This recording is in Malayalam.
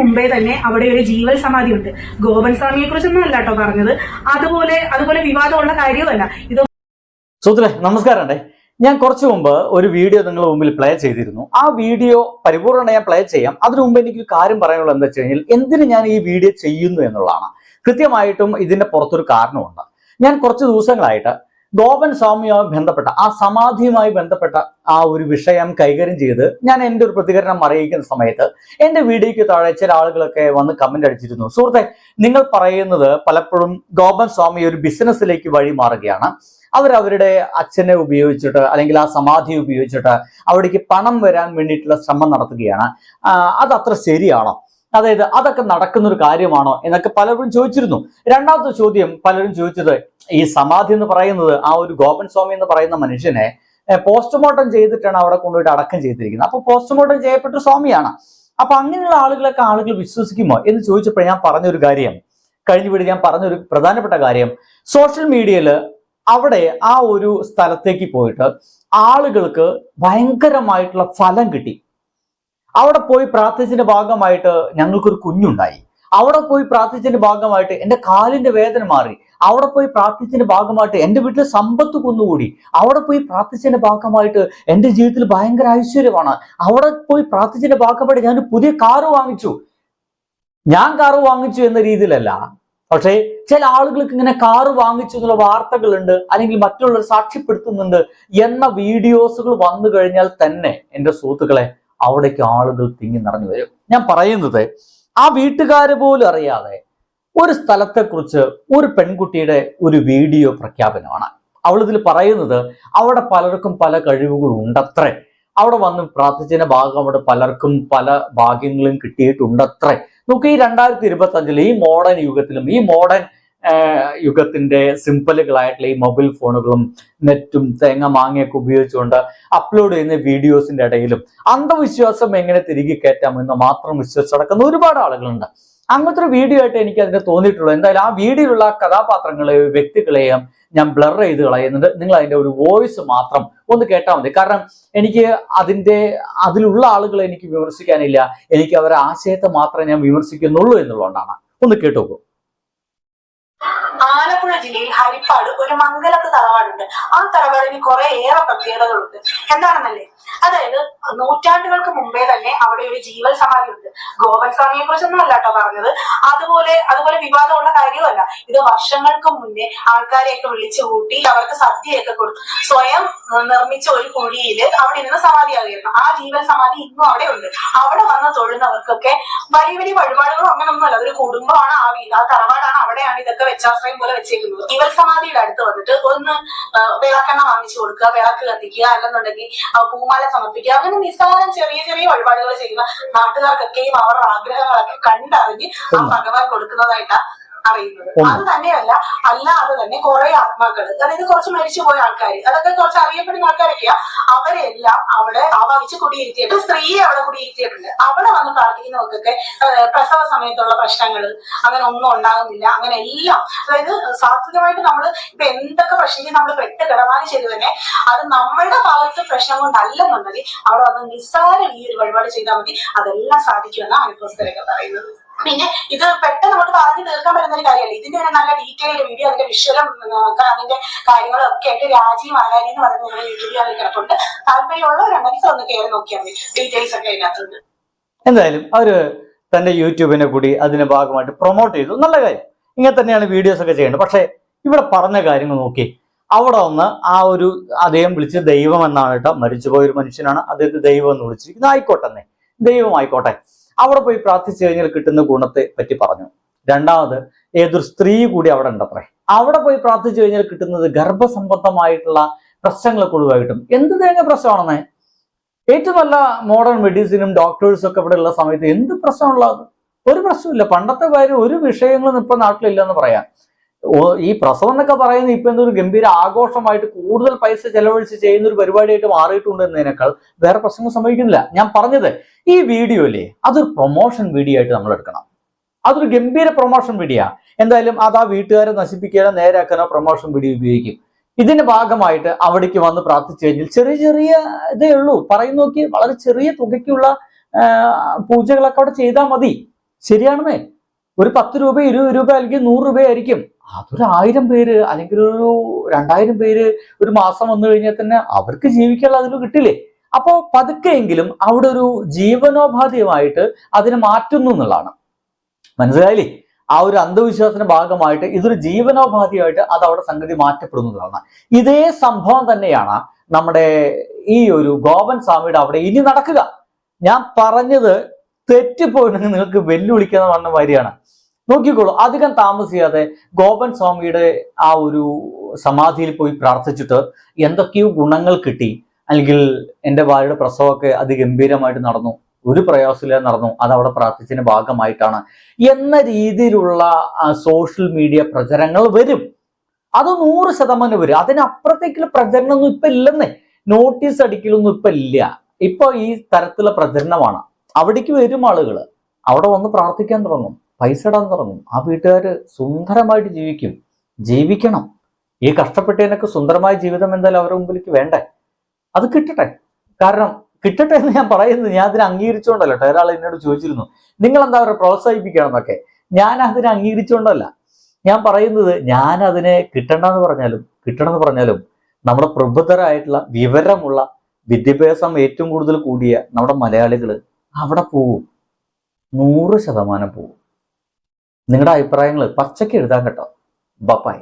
മുമ്പേ തന്നെ അവിടെ ഒരു ജീവൽ സമാധി ഉണ്ട് ഗോപൻ സ്വാമിയെ കുറിച്ചൊന്നും അല്ല കേട്ടോ പറഞ്ഞത്. അതുപോലെ അതുപോലെ വിവാദമുള്ള കാര്യവുമല്ല. ഇത് സുഹൃത്തുക്കളെ നമസ്കാരം ഞാൻ കുറച്ചു മുമ്പ് ഒരു വീഡിയോ നിങ്ങളുടെ മുമ്പിൽ പ്ലേ ചെയ്തിരുന്നു. ആ വീഡിയോ പരിപൂർണ ഞാൻ പ്ലേ ചെയ്യാം. അതിനു മുമ്പ് എനിക്ക് ഒരു കാര്യം പറയാനുള്ളത് എന്താ വെച്ച് കഴിഞ്ഞാൽ ഞാൻ ഈ വീഡിയോ ചെയ്യുന്നു എന്നുള്ളതാണ്. കൃത്യമായിട്ടും ഇതിന്റെ പുറത്തൊരു കാരണമുണ്ട്. ഞാൻ കുറച്ച് ദിവസങ്ങളായിട്ട് ഗോപൻ സ്വാമിയുമായി ബന്ധപ്പെട്ട ആ സമാധിയുമായി ബന്ധപ്പെട്ട ആ ഒരു വിഷയം കൈകാര്യം ചെയ്ത് ഞാൻ എന്റെ ഒരു പ്രതികരണം അറിയിക്കുന്ന സമയത്ത് എന്റെ വീഡിയോയ്ക്ക് താഴെ ചില ആളുകളൊക്കെ വന്ന് കമന്റ് അടിച്ചിരുന്നു. സുഹൃത്തെ നിങ്ങൾ പറയുന്നത് പലപ്പോഴും ഗോപൻ സ്വാമി ഒരു ബിസിനസ്സിലേക്ക് വഴി മാറുകയാണ്. അവരുടെ അച്ഛനെ ഉപയോഗിച്ചിട്ട് അല്ലെങ്കിൽ ആ സമാധി ഉപയോഗിച്ചിട്ട് അവിടേക്ക് പണം വരാൻ വേണ്ടിയിട്ടുള്ള ശ്രമം നടത്തുകയാണ്. അത് ശരിയാണോ? അതായത് അതൊക്കെ നടക്കുന്ന ഒരു കാര്യമാണോ എന്നൊക്കെ പലരും ചോദിച്ചിരുന്നു. രണ്ടാമത്തെ ചോദ്യം പലരും ചോദിച്ചത് ഈ സമാധി എന്ന് പറയുന്നത് ആ ഒരു ഗോപൻ സ്വാമി എന്ന് പറയുന്ന മനുഷ്യനെ പോസ്റ്റ്മോർട്ടം ചെയ്തിട്ടാണ് അവിടെ കൊണ്ടുപോയിട്ട് അടക്കം ചെയ്തിരിക്കുന്നത്. അപ്പൊ പോസ്റ്റ്മോർട്ടം ചെയ്യപ്പെട്ട സ്വാമിയാണ്. അപ്പൊ അങ്ങനെയുള്ള ആളുകളൊക്കെ ആളുകൾ വിശ്വസിക്കുമോ എന്ന് ചോദിച്ചപ്പോൾ ഞാൻ പറഞ്ഞൊരു കാര്യം കഴിഞ്ഞ വീട് ഞാൻ പറഞ്ഞൊരു പ്രധാനപ്പെട്ട കാര്യം. സോഷ്യൽ മീഡിയയിൽ അവിടെ ആ ഒരു സ്ഥലത്തേക്ക് പോയിട്ട് ആളുകൾക്ക് ഭയങ്കരമായിട്ടുള്ള ഫലം കിട്ടി. അവിടെ പോയി പ്രാർത്ഥിച്ചതിന്റെ ഭാഗമായിട്ട് ഞങ്ങൾക്കൊരു കുഞ്ഞുണ്ടായി. അവിടെ പോയി പ്രാർത്ഥിച്ചതിന്റെ ഭാഗമായിട്ട് എന്റെ കാലിന്റെ വേദന മാറി. അവിടെ പോയി പ്രാർത്ഥിച്ചതിന്റെ ഭാഗമായിട്ട് എന്റെ വീട്ടിൽ സമ്പത്ത് കുന്നുകൂടി. അവിടെ പോയി പ്രാർത്ഥിച്ചതിന്റെ ഭാഗമായിട്ട് എന്റെ ജീവിതത്തിൽ ഭയങ്കര ഐശ്വര്യമാണ്. അവിടെ പോയി പ്രാർത്ഥിച്ചതിന്റെ ഭാഗമായിട്ട് ഞാൻ പുതിയ കാറ് വാങ്ങിച്ചു. ഞാൻ കാറ് വാങ്ങിച്ചു എന്ന രീതിയിലല്ല. പക്ഷേ ചില ആളുകൾക്ക് ഇങ്ങനെ കാറ് വാങ്ങിച്ചു എന്നുള്ള വാർത്തകളുണ്ട് അല്ലെങ്കിൽ മറ്റുള്ളവർ സാക്ഷ്യപ്പെടുത്തുന്നുണ്ട് എന്ന വീഡിയോസുകൾ വന്നു കഴിഞ്ഞാൽ തന്നെ എന്റെ സുഹൃത്തുക്കളെ അവിടേക്ക് ആളുകൾ തിങ്ങി നിറഞ്ഞു വരും. ഞാൻ പറയുന്നത് ആ വീട്ടുകാര് പോലും അറിയാതെ ഒരു സ്ഥലത്തെക്കുറിച്ച് ഒരു പെൺകുട്ടിയുടെ ഒരു വീഡിയോ പ്രഖ്യാപനമാണ്. അവൾ ഇതിൽ പറയുന്നത് അവിടെ പലർക്കും പല കഴിവുകളും ഉണ്ടത്രേ. അവിടെ വന്ന് പ്രാർത്ഥിച്ചതിന്റെ ഭാഗം അവിടെ പലർക്കും പല ഭാഗ്യങ്ങളും കിട്ടിയിട്ടുണ്ടത്രേ. നമുക്ക് ഈ രണ്ടായിരത്തി ഇരുപത്തി അഞ്ചിൽ ഈ മോഡേൺ യുഗത്തിലും ഈ മോഡേൺ യുഗത്തിന്റെ സിമ്പിളുകളായിട്ടുള്ള ഈ മൊബൈൽ ഫോണുകളും നെറ്റും തേങ്ങ മാങ്ങയൊക്കെ ഉപയോഗിച്ചുകൊണ്ട് അപ്ലോഡ് ചെയ്യുന്ന വീഡിയോസിന്റെ ഇടയിലും അന്ധവിശ്വാസം എങ്ങനെ തിരികെ കയറ്റാം എന്ന് മാത്രം വിശ്വസിച്ച് നടക്കുന്ന ഒരുപാട് ആളുകളുണ്ട്. അങ്ങനത്തെ ഒരു വീഡിയോ ആയിട്ട് എനിക്ക് അതിന് തോന്നിയിട്ടുള്ളൂ. എന്തായാലും ആ വീഡിയോയിലുള്ള കഥാപാത്രങ്ങളെയും വ്യക്തികളെയും ഞാൻ ബ്ലർ ചെയ്ത് കളയുന്നുണ്ട്. നിങ്ങൾ അതിന്റെ ഒരു വോയിസ് മാത്രം ഒന്ന് കേട്ടാൽ മതി. കാരണം എനിക്ക് അതിന്റെ അതിലുള്ള ആളുകളെ എനിക്ക് വിമർശിക്കാനില്ല. എനിക്ക് അവരുടെ ആശയത്തെ മാത്രമേ ഞാൻ വിമർശിക്കുന്നുള്ളൂ എന്നുള്ളതുകൊണ്ടാണ്. ഒന്ന് കേട്ടോക്കൂ. ആലപ്പുഴ ജില്ലയിൽ ഹരിപ്പാട് ഒരു മംഗലത്ത് തറവാടുണ്ട്. ആ തറവാടിന് കുറെ ഏറെ പ്രത്യേകതകളുണ്ട്. എന്താണെന്നല്ലേ? അതായത് നൂറ്റാണ്ടുകൾക്ക് മുമ്പേ തന്നെ അവിടെ ഒരു ജീവൽ സമാധി ഉണ്ട് ഗോപൻ സ്വാമിയെ കുറിച്ചൊന്നും അല്ല കേട്ടോ പറഞ്ഞത്. അതുപോലെ അതുപോലെ വിവാദമുള്ള കാര്യമല്ല ഇത് വർഷങ്ങൾക്ക് മുന്നേ ആൾക്കാരെയൊക്കെ വിളിച്ചു കൂട്ടി അവർക്ക് സദ്യയൊക്കെ കൊടുത്തു. സ്വയം നിർമ്മിച്ച ഒരു കുഴിയിൽ അവിടെ ഇരുന്ന് സമാധിയാകുന്നു ആ ജീവൻ സമാധി ഇന്നും അവിടെ ഉണ്ട്. അവിടെ വന്ന തൊഴുന്നവർക്കൊക്കെ വലിയ വലിയ വഴിപാടുകളോ അങ്ങനൊന്നുമല്ല. അതൊരു കുടുംബമാണ് ആ വീട് ആ തറവാടാണ് അവിടെയാണ് ഇതൊക്കെ വെച്ചാശ്രയം പോലെ വെച്ചേക്കുന്നത്. ജീവൽ സമാധിയുടെ അടുത്ത് വന്നിട്ട് ഒന്ന് വിളക്കെണ്ണ വാങ്ങിച്ചു കൊടുക്കുക വിളക്ക് കത്തിക്കുക അല്ലെന്നുണ്ടെങ്കിൽ പൂമാല സമർപ്പിക്കുക അങ്ങനെ നിസ്സാരം ചെറിയ ചെറിയ വഴിപാടുകൾ ചെയ്യുന്ന നാട്ടുകാർക്കൊക്കെയും അവരുടെ ആഗ്രഹങ്ങളൊക്കെ കണ്ടറിഞ്ഞ് ആ ഭഗവാൻ കൊടുക്കുന്നതായിട്ടാ അറിയുന്നത്. അത് തന്നെയല്ല അല്ലാതെ തന്നെ കുറെ ആത്മാക്കൾ അതായത് കുറച്ച് മരിച്ചുപോയ ആൾക്കാർ അതൊക്കെ കുറച്ച് അറിയപ്പെടുന്ന ആൾക്കാരൊക്കെയാ അവരെല്ലാം അവിടെ ആവാഹിച്ച് കുടിയിരുത്തിയിട്ട് സ്ത്രീയെ അവിടെ കുടിയിരുത്തിയിട്ടുണ്ട് അവിടെ വന്ന് പ്രാർത്ഥിക്കുന്നവർക്കൊക്കെ പ്രസവ സമയത്തുള്ള പ്രശ്നങ്ങൾ അങ്ങനെ ഒന്നും ഉണ്ടാകുന്നില്ല അങ്ങനെ എല്ലാം. അതായത് സാത്വികമായിട്ട് നമ്മൾ ഇപ്പൊ എന്തൊക്കെ പ്രശ്നത്തിൽ നമ്മൾ പെട്ട് കിടമാനം ചെയ്തു തന്നെ അത് നമ്മളുടെ ഭാഗത്ത് പ്രശ്നം കൊണ്ടല്ലെന്നുണ്ടെങ്കിൽ അവിടെ വന്ന് നിസ്സാരം ഈ ഒരു വഴിപാട് ചെയ്താൽ മതി. അതെല്ലാം സാധിക്കുമെന്നാണ് അനുഭവസ്ഥരൊക്കെ പറയുന്നത്. പിന്നെ ഇത് പെട്ടെന്ന് നമുക്ക് പറഞ്ഞു തീർക്കാൻ പറ്റുന്ന ഒരു കാര്യമല്ല? ഇതിന്റെ ഒരു നല്ല ഡീറ്റെയിൽഡ് വീഡിയോ അതിന്റെ വിഷ്വലും അതിന്റെ കാര്യങ്ങളും ഒക്കെ ആയിട്ട് രാജീവ് ആലാരി എന്ന് പറയുന്ന നമ്മുടെ യൂട്യൂബ് ചാനൽ കിടപ്പുണ്ട് താല്പര്യമുള്ളവരുണ്ടെങ്കിൽ ഒന്ന് കയറി നോക്കിയാൽ മതി. ഡീറ്റെയിൽസ് ഒക്കെ അതിനകത്തുണ്ട്. എന്തായാലും അവർ തന്റെ യൂട്യൂബിനെ കൂടി അതിന്റെ ഭാഗമായിട്ട് പ്രൊമോട്ട് ചെയ്തു. നല്ല കാര്യം. ഇങ്ങനെ തന്നെയാണ് വീഡിയോസ് ഒക്കെ ചെയ്യേണ്ടത്. പക്ഷേ ഇവിടെ പറഞ്ഞ കാര്യങ്ങൾ നോക്കി. അവിടെ ഒന്ന് ആ ഒരു അദ്ദേഹം വിളിച്ച് ദൈവം എന്നാണ് കേട്ടോ. മരിച്ചുപോയ ഒരു മനുഷ്യനാണ്. അദ്ദേഹത്തെ ദൈവം എന്ന് വിളിച്ചിരിക്കുന്നത് ആയിക്കോട്ടെ ദൈവം ആയിക്കോട്ടെ. അവിടെ പോയി പ്രാർത്ഥിച്ചു കഴിഞ്ഞാൽ കിട്ടുന്ന ഗുണത്തെ പറ്റി പറഞ്ഞു. രണ്ടാമത് ഏതൊരു സ്ത്രീ കൂടി അവിടെ ഉണ്ടത്രേ? അവിടെ പോയി പ്രാർത്ഥിച്ചു കഴിഞ്ഞാൽ കിട്ടുന്നത് ഗർഭസംബന്ധമായിട്ടുള്ള പ്രശ്നങ്ങളൊക്കെ ഒഴിവായിട്ടും എന്ത് തേങ്ങ പ്രശ്നമാണെന്നേ? ഏറ്റവും നല്ല മോഡേൺ മെഡിസിനും ഡോക്ടേഴ്സും ഒക്കെ ഇവിടെ ഉള്ള സമയത്ത് എന്ത് പ്രശ്നമുള്ളത് ഒരു പ്രശ്നമില്ല പണ്ടത്തെ കാര്യം ഒരു വിഷയങ്ങളും ഇപ്പൊ നാട്ടിലില്ലെന്ന് പറയാം. ഈ പ്രസവം എന്നൊക്കെ പറയുന്നത് ഇപ്പൊ എന്തൊരു ഗംഭീര ആഘോഷമായിട്ട് കൂടുതൽ പൈസ ചെലവഴിച്ച് ചെയ്യുന്ന ഒരു പരിപാടിയായിട്ട് മാറിയിട്ടുണ്ട് എന്നതിനേക്കാൾ വേറെ പ്രശ്നങ്ങൾ സംഭവിക്കുന്നില്ല. ഞാൻ പറഞ്ഞത് ഈ വീഡിയോ അല്ലേ അതൊരു പ്രൊമോഷൻ വീഡിയോ ആയിട്ട് നമ്മൾ എടുക്കണം. അതൊരു ഗംഭീര പ്രൊമോഷൻ വീഡിയോ എന്തായാലും അത് ആ വീട്ടുകാരെ നശിപ്പിക്കാനോ നേരാക്കാനോ പ്രൊമോഷൻ വീഡിയോ ഉപയോഗിക്കും. ഇതിന്റെ ഭാഗമായിട്ട് അവിടേക്ക് വന്ന് പ്രാർത്ഥിച്ചു കഴിഞ്ഞാൽ ചെറിയ ചെറിയ ഇതേ ഉള്ളൂ. പറയുന്ന നോക്കി വളരെ ചെറിയ തുകയ്ക്കുള്ള പൂജകളൊക്കെ അവിടെ ചെയ്താൽ മതി. ശരിയാണെന്നേ. ഒരു പത്ത് രൂപ ഇരുപത് രൂപ അല്ലെങ്കിൽ നൂറ് രൂപ ആയിരിക്കും. അതൊരു ആയിരം പേര് അല്ലെങ്കിൽ ഒരു രണ്ടായിരം പേര് ഒരു മാസം വന്നു കഴിഞ്ഞാൽ തന്നെ അവർക്ക് ജീവിക്കാനുള്ള അതിന് കിട്ടില്ലേ? അപ്പോ പതുക്കെയെങ്കിലും അവിടെ ഒരു ജീവനോപാധിയുമായിട്ട് അതിനെ മാറ്റുന്നു എന്നുള്ളതാണ്. മനസ്സിലായില്ലേ? ആ ഒരു അന്ധവിശ്വാസത്തിന്റെ ഭാഗമായിട്ട് ഇതൊരു ജീവനോപാധിയായിട്ട് അത് അവിടെ സംഗതി മാറ്റപ്പെടുന്നതാണ് ഇതേ സംഭവം തന്നെയാണ് നമ്മുടെ ഈ ഒരു ഗോപൻ സ്വാമിയുടെ അവിടെ ഇനി നടക്കുക. ഞാൻ പറഞ്ഞത് തെറ്റിപ്പോയിട്ടുണ്ടെങ്കിൽ നിങ്ങൾക്ക് വെല്ലുവിളിക്കുന്ന വന്ന വരികയാണ്. നോക്കിക്കോളൂ അധികം താമസിയാതെ ഗോപൻ സ്വാമിയുടെ ആ ഒരു സമാധിയിൽ പോയി പ്രാർത്ഥിച്ചിട്ട് എന്തൊക്കെയോ ഗുണങ്ങൾ കിട്ടി. അല്ലെങ്കിൽ എന്റെ ഭാര്യയുടെ പ്രസവമൊക്കെ അതിഗംഭീരമായിട്ട് നടന്നു. ഒരു പ്രയാസമില്ലാതെ നടന്നു. അത് അവിടെ പ്രാർത്ഥിച്ചതിന്റെ ഭാഗമായിട്ടാണ്. എന്ന രീതിയിലുള്ള സോഷ്യൽ മീഡിയ പ്രചരണങ്ങൾ വരും. അത് നൂറ് ശതമാനം വരും. അതിനപ്പുറത്തേക്കുള്ള പ്രചരണമൊന്നും ഇപ്പൊ ഇല്ലെന്നേ. നോട്ടീസ് അടിക്കലൊന്നും ഇപ്പൊ ഇല്ല. ഇപ്പൊ ഈ തരത്തിലുള്ള പ്രചരണമാണ്. അവിടേക്ക് വരും ആളുകൾ അവിടെ വന്ന് പ്രാർത്ഥിക്കാൻ തുടങ്ങും. പൈസ ഇടാൻ തുടങ്ങും. ആ വീട്ടുകാർ സുന്ദരമായിട്ട് ജീവിക്കും. ജീവിക്കണം. ഈ കഷ്ടപ്പെട്ടതിനൊക്കെ സുന്ദരമായ ജീവിതം എന്തായാലും അവരുടെ മുമ്പിലേക്ക് വേണ്ടേ? അത് കിട്ടട്ടെ. കാരണം കിട്ടട്ടെ എന്ന് ഞാൻ പറയുന്നത് ഞാൻ അതിനെ അംഗീകരിച്ചുകൊണ്ടല്ലോ ഒരാൾ എന്നോട് ചോദിച്ചിരുന്നു നിങ്ങൾ എന്താ അവരെ പ്രോത്സാഹിപ്പിക്കണം എന്നൊക്കെ ഞാൻ അതിനെ അംഗീകരിച്ചുകൊണ്ടല്ല. ഞാൻ പറയുന്നത് ഞാൻ അതിനെ കിട്ടണ്ടെന്ന് പറഞ്ഞാലും കിട്ടണമെന്ന് പറഞ്ഞാലും നമ്മുടെ പ്രബുദ്ധരായിട്ടുള്ള വിവരമുള്ള വിദ്യാഭ്യാസം ഏറ്റവും കൂടുതൽ കൂടിയ നമ്മുടെ മലയാളികൾ അവിടെ പോവും. നൂറ് ശതമാനം പോവും. നിങ്ങളുടെ അഭിപ്രായങ്ങൾ പച്ചയ്ക്ക് എഴുതാൻ കേട്ടോ. ബപ്പായി.